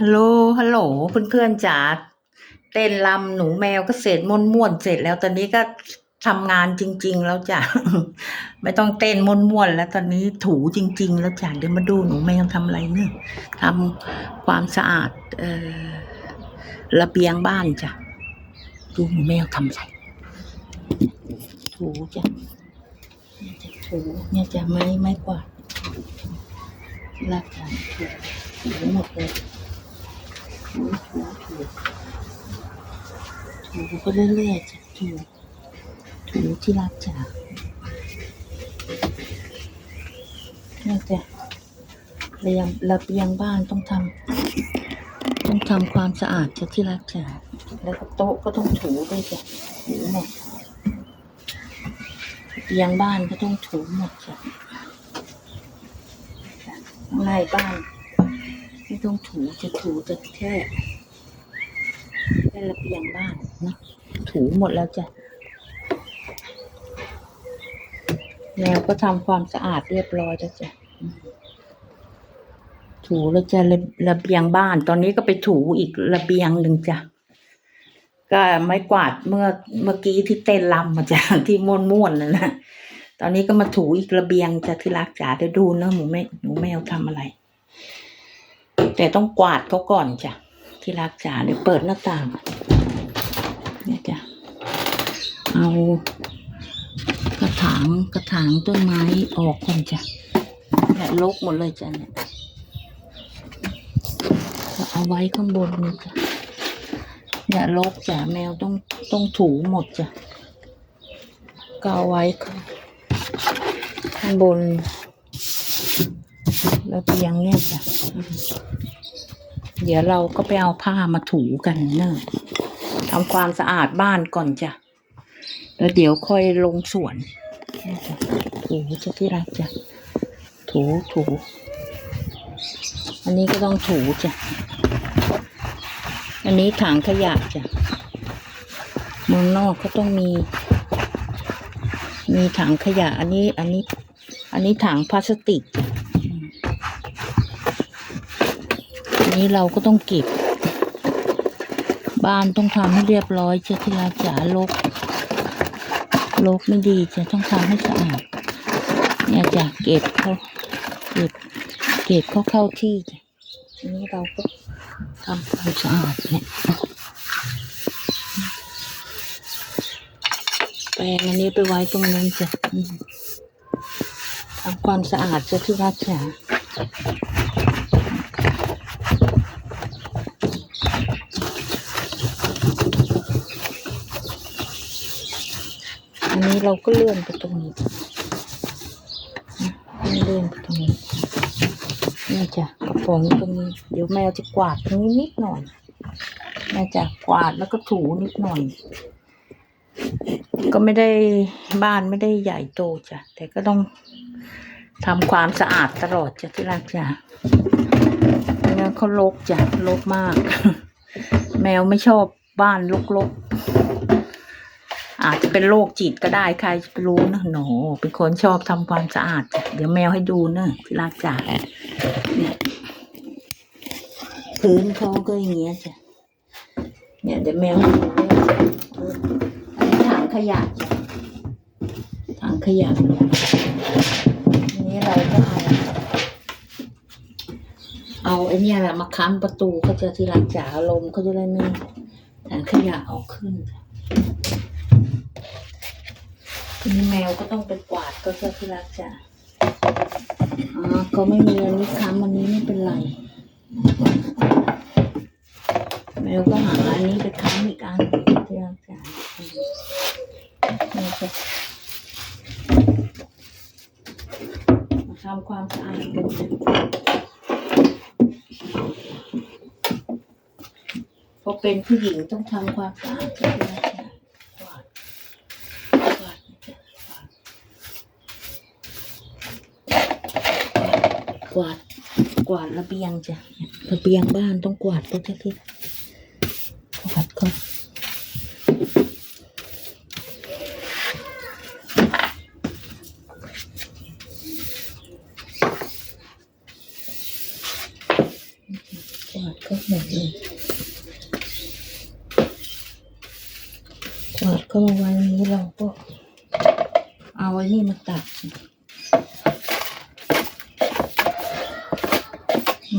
ฮัลโหล ฮัลโหล เพื่อนๆจ๋า เต้นรำหนูแมวก็เสร็จม่วนเสร็จแล้วตอนนี้ก็ทำงานจริง ๆ แล้วจ้ะ ไม่ต้องเต้นม่วนแล้วตอนนี้ถูจริง ๆ แล้วจ้ะ เดี๋ยวมาดูหนูแมวทำอะไรเนี่ยทำความสะอาดเอ่อระเบียงบ้านจ้ะ ดูหนูแมวทำอะไร ถูจ้ะถูเนี่ยจะไม้ไม้กวาดรักจ้ะถูถูหมดเลย ถูถูถูถูก็เรื่อยๆจ้ะถูถูที่รักจ้ะนี่จ้ะเบียงระเบียงบ้านต้องทำต้องทำความสะอาดจ้ะที่รักจ้ะแล้วก็โต๊ะก็ต้องถูด้วยจ้ะถูหมดเบียงบ้านก็ต้องถูหมดจ้ะจ้ะข้างในบ้าน ไม่ต้องถูจะถูจะแค่แค่ระเบียงบ้านนะถูหมดแล้วจ้ะแล้วก็ทำความสะอาดเรียบร้อยแล้วจ้ะถูแล้วจะระระเบียงบ้าน ตอนนี้ก็ไปถูอีกระเบียงหนึ่งจ้ะก็ไม้กวาดเมื่อเมื่อกี้ที่เต้นรำมาจ้ะที่ม่วนๆนะนะตอนนี้ก็มาถูอีกระเบียงจ้ะที่รักจ๋าเดี๋ยวดูเนะหมูแม่หนูแมวทำอะไร แต่ต้องกวาดเขาก่อนจ้ะ ที่รักจ๋าเดี๋ยวเปิดหน้าต่างเนี่ยจ้ะ เอากระถางกระถางต้นไม้ออกก่อนจ้ะเนี่ยลกหมดเลยจ้ะเนี่ยเอาไว้ข้างบนนี่จ้ะเนี่ยลกจ้ะแมวต้องต้องถูหมดจ้ะก็เอาไว้ข้างบน ระเบียงเนี่ยจ้ะเดี๋ยวเราก็ไปเอาผ้ามาถูกันเนอะทำความสะอาดบ้านก่อนจ้ะ แล้วเดี๋ยวค่อยลงสวนเนี่ยจ้ะถูจะที่รักจ้ะ ถูถู อันนี้ก็ต้องถูจ้ะ อันนี้ถังขยะจ้ะเมืองนอกก็ต้องมี มีถังขยะ อันนี้ อันนี้ อันนี้ถังพลาสติกจ้ะ นี้เราก็ต้องเก็บ บ้านต้องทำให้เรียบร้อยจะที่รักจ๋าลกลกไม่ดีจะต้องทำให้สะอาดเนี่ยจะเก็บเขาเก็บเก็บเขาเข้าที่ทีนี้เราก็ทำความสะอาดเนี่ยแปรงอันนี้ไปไว้ตรงนั้นจ้ะทำความสะอาดจะที่รักจ๋า อันนี้ เราก็เลื่อนไปตรงนี้เลื่อนไปตรงนี้นี่จ้ะกระป๋องตรงนี้ เดี๋ยวแมวจะกวาดตรงนี้นิดหน่อยแม่จะกวาดแล้วก็ถูนิดหน่อย ก็ไม่ได้บ้านไม่ได้ใหญ่โตจ้ะแต่ก็ต้องทำความสะอาดตลอดจ้ะที่รักจ้ะไม่งั้นเขารกจ้ะรกมาก แมวไม่ชอบบ้านรกๆ อาจจะเป็นโรคจิตก็ได้ใครจะไปรู้นะหนูเป็นคนชอบทำความสะอาด เดี๋ยวแมวให้ดูเนอะที่รักจ๋าเนี่ยพื้นเขาก็อย่างเงี้ยจ้ะเนี่ยเดี๋ยวแมวให้ดูอันนี้ถังขยะจ้ะถังขยะนี้เราก็เอาเอาไอ้เนี่ยแหละมาค้ำประตูเขาจะที่รักจ๋าลมเขาจะได้ไม่ถังขยะเอาขึ้นจ้ะ ทีแมวก็ต้องไปกวาดก็เพื่อที่รักจ้ะอ๋อเขาไม่มีอันนี้ค้ำอันนี้ไม่เป็นไร แมวก็หาอันนี้ไปค้ำอีกอันที่รักจ้ะอืมนี่จ้ะมาทำความสะอาดกันจ้ะพอเป็นผู้หญิงต้องทำความสะอาดจ้ะที่รักจ้ะกวาด กวาดจ้ะกวาด กวาด ระเบียงจ้ะระเบียงบ้านต้องกวาดก็จะที่กวาดก็จ้ะ วาดก็หมดเลยกวาดก็มาไว้นี้เราก็ เอาไว้นี่มาตัด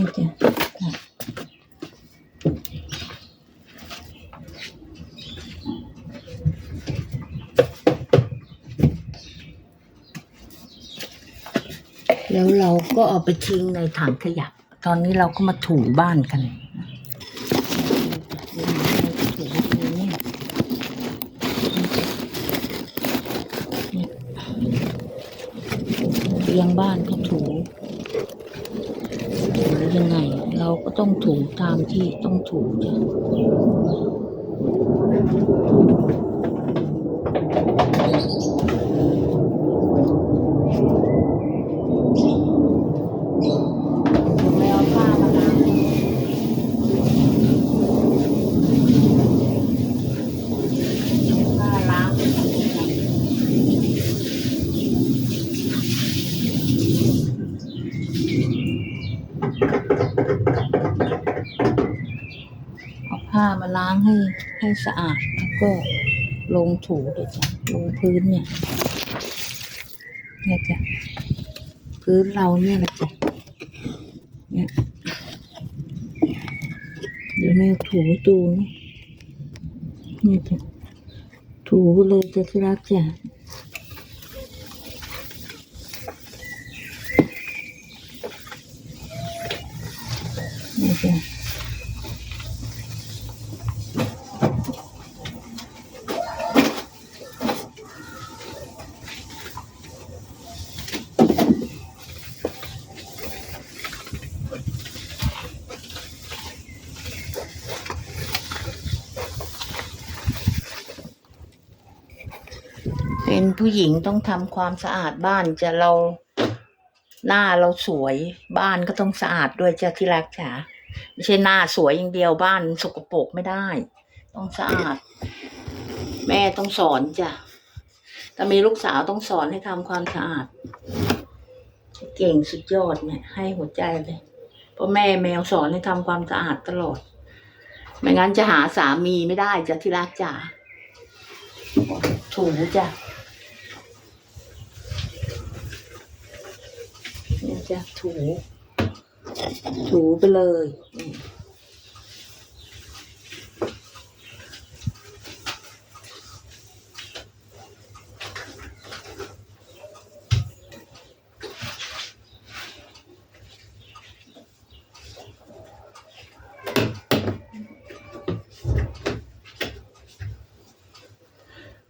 นี่จะแล้วเราก็เอาไปทิ้งในถังขยะ ตอนนี้เราก็มาถูบ้านกันถูตรงนี้ยงบ้านก็ถู ยังไง เราก็ต้องถูตามที่ต้องถูจ้ะไม่เอาผ้ามาล้างผ้าล้างเอา ผ้ามาล้างให้ให้สะอาดแล้วก็ลงถูเลยจ้ะลงพื้นเนี่ยเนี่ยจ้ะพื้นเราเนี่ยแหละจ้ะเนี่ยเดี๋ยวแม่ถูให้ดูนะนี่จ้ะถูเลยจ้ะที่รักจ้ะนี่จ้ะ เป็นผู้หญิงต้องทำความสะอาดบ้านจะเราหน้าเราสวยบ้านก็ต้องสะอาดด้วยจ้ะที่รักจ๋าไม่ใช่หน้าสวยอย่างเดียวบ้านสกปรกไม่ได้ ต้องสะอาด แม่ต้องสอนจ้ะถ้ามีลูกสาวต้องสอนให้ทำความสะอาด เก่งสุดยอดเนี่ย ให้หัวใจเลยเพราะแม่แมวสอนให้ทำความสะอาดตลอด ไม่งั้นจะหาสามีไม่ได้จ้ะที่รักจ๋าถูจ้ะเนี่ย จะถู ถูไปเลย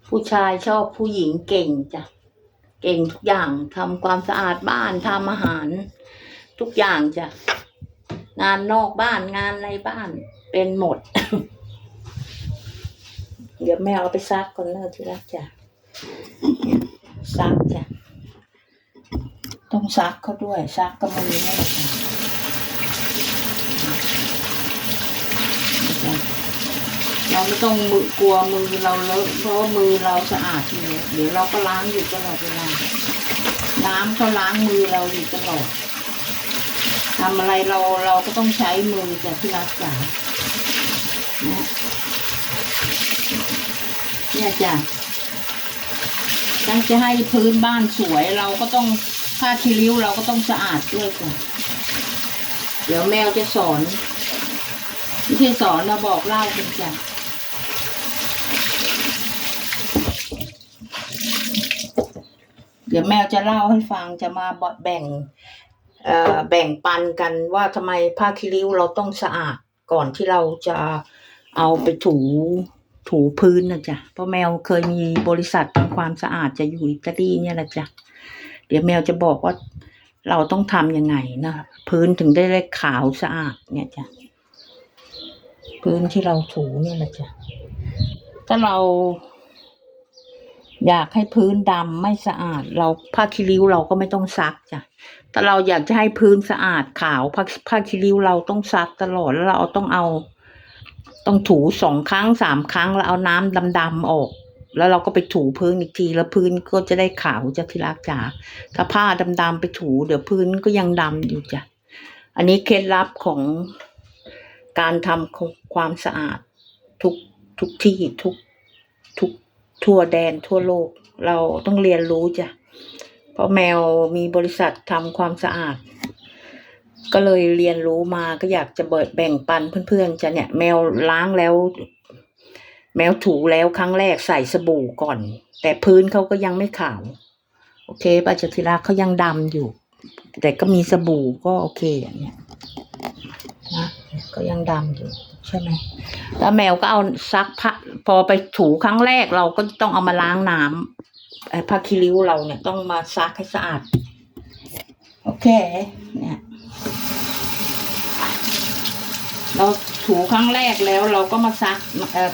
ผู้ชายชอบผู้หญิงเก่งจ้ะ เก่งทุกอย่างทำความสะอาดบ้านทำอาหาร ทุกอย่างจ้ะงานนอกบ้านงานในบ้านเป็นหมด เดี๋ยวแม่เอาไปซักก่อนเนอะที่รักจ้ะซักจ้ะต้องซักเขาด้วยซักก็มือแม่จ้ะ เราไม่ต้องมือกลัวมือเราเลอะเพราะว่ามือเราสะอาดอยู่แล้วเดี๋ยวเราก็ล้างอยู่ตลอดเวลาน้ำเขาล้างมือเราอยู่ตลอดทำอะไรเราเราก็ต้องใช้มือจากที่รักษานะเนี่ยจ้ะถ้าจะให้พื้นบ้านสวยเราก็ต้องผ้าคีริ้วเราก็ต้องสะอาดด้วยจ้ะเดี๋ยวแมวจะสอนไม่ใช่สอนเราบอกเล่ากันจ้ะ เดี๋ยวแมวจะเล่าให้ฟังจะมาแบ่งแบ่งปันกันว่าทำไมผ้าคีริ้วเราต้องสะอาดก่อนที่เราจะเอาไปถูถูพื้นนะจ๊ะเพราะแมวเคยมีบริษัททำความสะอาดจะอยู่อิตาลีเนี่ยแหละจ้ะเดี๋ยวแมวจะบอกว่าเราต้องทำยังไงนะพื้นถึงได้เล็กขาวสะอาดเนี่ยจ้ะพื้นที่เราถูเนี่ยแหละจ้ะถ้าเรา อยากให้พื้นดำไม่สะอาด เราผ้าคีริ้วเราก็ไม่ต้องซักจ้ะแต่เราอยากจะให้พื้นสะอาดขาวผ้าผ้าคีริ้วเราต้องซักตลอดแล้วเราต้องเอา ต้องถูสองครั้งสามครั้งแล้วเอาน้ำดำๆออก แล้วเราก็ไปถูพื้นอีกทีแล้วพื้นก็จะได้ขาวจ้ะที่รักจ๋าถ้าผ้าดำๆไปถู เดี๋ยวพื้นก็ยังดำอยู่จ้ะอันนี้เคล็ดลับของการทำความสะอาดทุกทุกที่ทุก ทั่วแดนทั่วโลก เราต้องเรียนรู้จ้ะ เพราะแมวมีบริษัททำความสะอาด ก็เลยเรียนรู้มาก็อยากจะเบิดแบ่งปันเพื่อนๆจะเนี่ย แมวล้างแล้ว แมวถูแล้วครั้งแรกใส่สบู่ก่อน แต่พื้นเขาก็ยังไม่ขาว โอเคปัจจุบันเขายังดำอยู่ แต่ก็มีสบู่ก็โอเคอย่างเนี้ยนะก็ยังดำอยู่ ใช่ไหมแล้วแมวก็เอาซักผ้าพอไปถูครั้งแรกเราก็ต้องเอามาล้างน้ำผ้าคีริ้วเราเนี่ยต้องมาซักให้สะอาด โอเค เนี่ย เราถูครั้งแรกแล้วเราก็มาซัก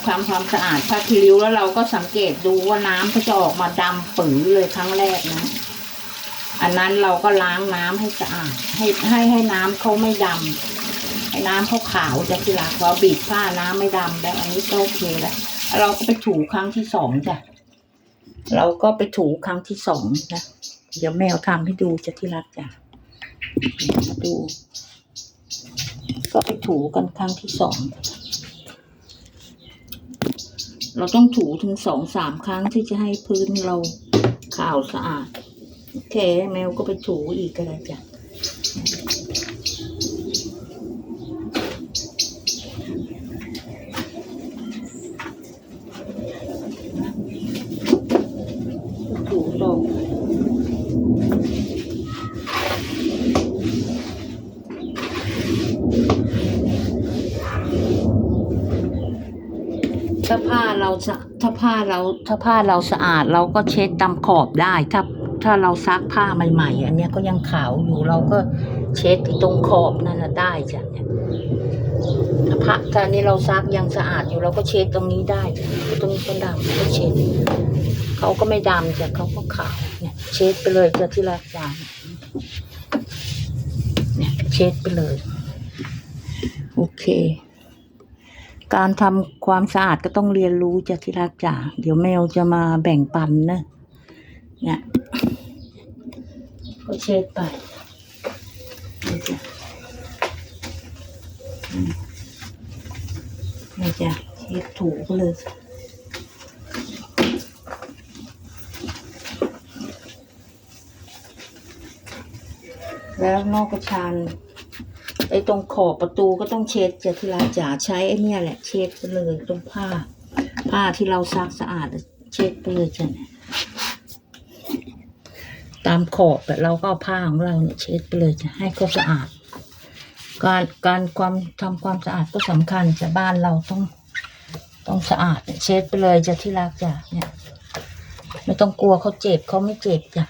ความความสะอาดผ้าคีริ้วแล้วเราก็สังเกตดูว่าน้ำเขาจะออกมาดำปื๋อเลยครั้งแรกนะอันนั้นเราก็ล้างน้ำให้สะอาดให้ให้ให้น้ำเขาไม่ดำ ให้น้ำเขาขาวจะทีละเราบีบผ้าน้ำไม่ดำแล้วอันนี้ก็โอเคแล้วเราก็ไปถูครั้งที่สองจ้ะเราก็ไปถูครั้งที่สองนะเดี๋ยวแมวทำให้ดูจะที่รักจ้ะดู ก็ไปถูกันครั้งที่สองเราต้องถูถึงสองสามครั้งที่จะให้พื้นเราขาวสะอาดโอเคแมวก็ไปถูอีกก็ได้จ้ะ ถูต่อถ้าผ้าเราสะถ้า ผ้าเราถ้าผ้าเราสะอาดเราก็เช็ดตามขอบได้ ถ้าถ้าเราซักผ้าใหม่ๆอันเนี้ยก็ยังขาวอยู่เราก็เช็ดตรงขอบนั่นนะได้จ้ะเนี่ยถ้าผ้าถ้าอันนี้เราซักยังสะอาดอยู่เราก็เช็ดตรงนี้ได้ตรงนี้ก็ดำก็เช็ดเขาก็ไม่ดำจ้ะเขาก็ขาวเนี่ย เช็ดไปเลยจ้ะที่รักจานเนี่ยเช็ดไปเลย โอเค การทำความสะอาดก็ต้องเรียนรู้จ้ะที่รักจ๋าเดี๋ยวแมวจะมาแบ่งปันนะเนี่ยก็เช็ดไปนี่จ้ะอืมนี่จ้ะเช็ดถูไปเลยแล้วนอกกระชาน ไอ้ตรงขอบประตูก็ต้องเช็ดจะที่ร้าจ๋าใช้ไอ้เนี่ยแหละเช็ดไปเลยตรงผ้า ผ้าที่เราซักสะอาดเช็ดไปเลยจ้ะตามขอบแบบเราก็เอาผ้าของเราเนี่ยเช็ดไปเลยจะให้เขาสะอาด การการความทำความสะอาดก็สำคัญจะบ้านเราต้องต้องสะอาดเนี่ยเช็ดไปเลยจะที่รักจ้ะเนี่ย ไม่ต้องกลัวเขาเจ็บเขาไม่เจ็บจ้ะ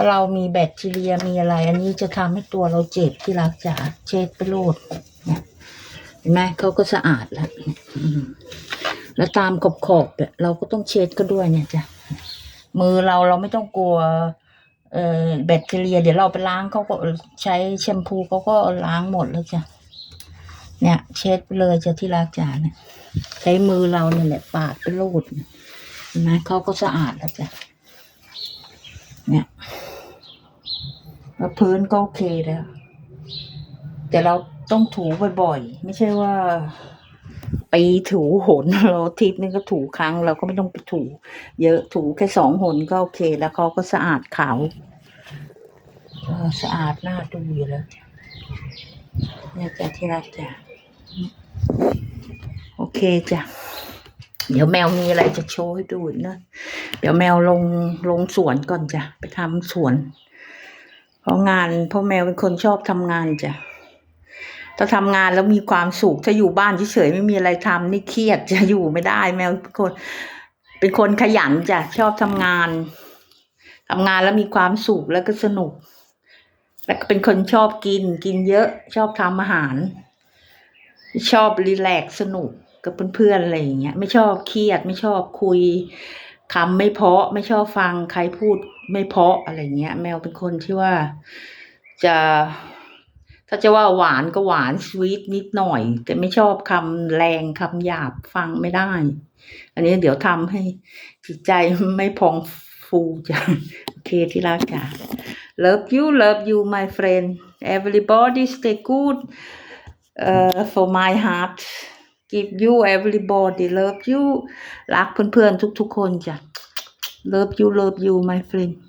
ถ้าเรามีแบคทีเรียมีอะไร อันนี้จะทำให้ตัวเราเจ็บที่รักจ๋าเช็ดไปโลดเนี่ยเห็นไหมเขาก็สะอาดแล้วแล้วตามขอบขอบๆเนี่ยเราก็ต้องเช็ดก็ด้วยเนี่ยจ้ะมือเราเราไม่ต้องกลัวเอ่อแบคทีเรีย เดี๋ยวเราไปล้างเขาก็ใช้แชมพูเขาก็ล้างหมดแล้วจ้ะเนี่ย เช็ดไปเลยจ้ะที่รักจ๋าเนี่ยใช้มือเราเนี่ยแหละปาดไปโลดเห็นไหมเขาก็สะอาดแล้วจ้ะเนี่ย แล้วพื้นก็โอเคแล้ว แต่เราต้องถูบ่อยๆ ไม่ใช่ว่า ไปถูหนเราทิตย์นึงก็ถูครั้ง เราก็ไม่ต้องไปถู เยอะถูแค่สองหนก็โอเค แล้วเขาก็สะอาดขาวสะอาดน่าดูอยู่แล้วเนี่ยจ้ะที่รักจ้ะโอเคจ้ะเดี๋ยวแมวมีอะไรจะโชว์ให้ดูนะ เดี๋ยวแมวลงลงสวนก่อนจ้ะ ไปทำสวน ราะงานเพราะแมวเป็นคนชอบทำงานจ้ะถ้าทำงานแล้วมีความสุขถ้าอยู่บ้านเฉยๆไม่มีอะไรทำนี่เครียดจะอยู่ไม่ได้แมวเป็นคน เป็นคนขยันจ้ะชอบทำงานทำงานแล้วมีความสุขแล้วก็สนุก แล้วก็เป็นคนชอบกินกินเยอะชอบทำอาหาร ชอบรีแลกซ์สนุกกับเพื่อนๆอะไรอย่างเงี้ย ไม่ชอบเครียดไม่ชอบคุยคำไม่เพาะไม่ชอบฟังใครพูด ไม่เพาะอะไรเงี้ย แมวเป็นคนที่ว่าจะ ถ้าจะว่าหวานก็หวานสวีทนิดหน่อย แต่ไม่ชอบคำแรงคำหยาบฟังไม่ได้ อันนี้เดี๋ยวทำให้จิตใจไม่พองฟูจ้ะโอเคที่รักจ้ะ love you love you my friend everybody stay good uh, for my heart give you everybody love you รักเพื่อนๆทุกๆคนจ้ะ love you love you my friend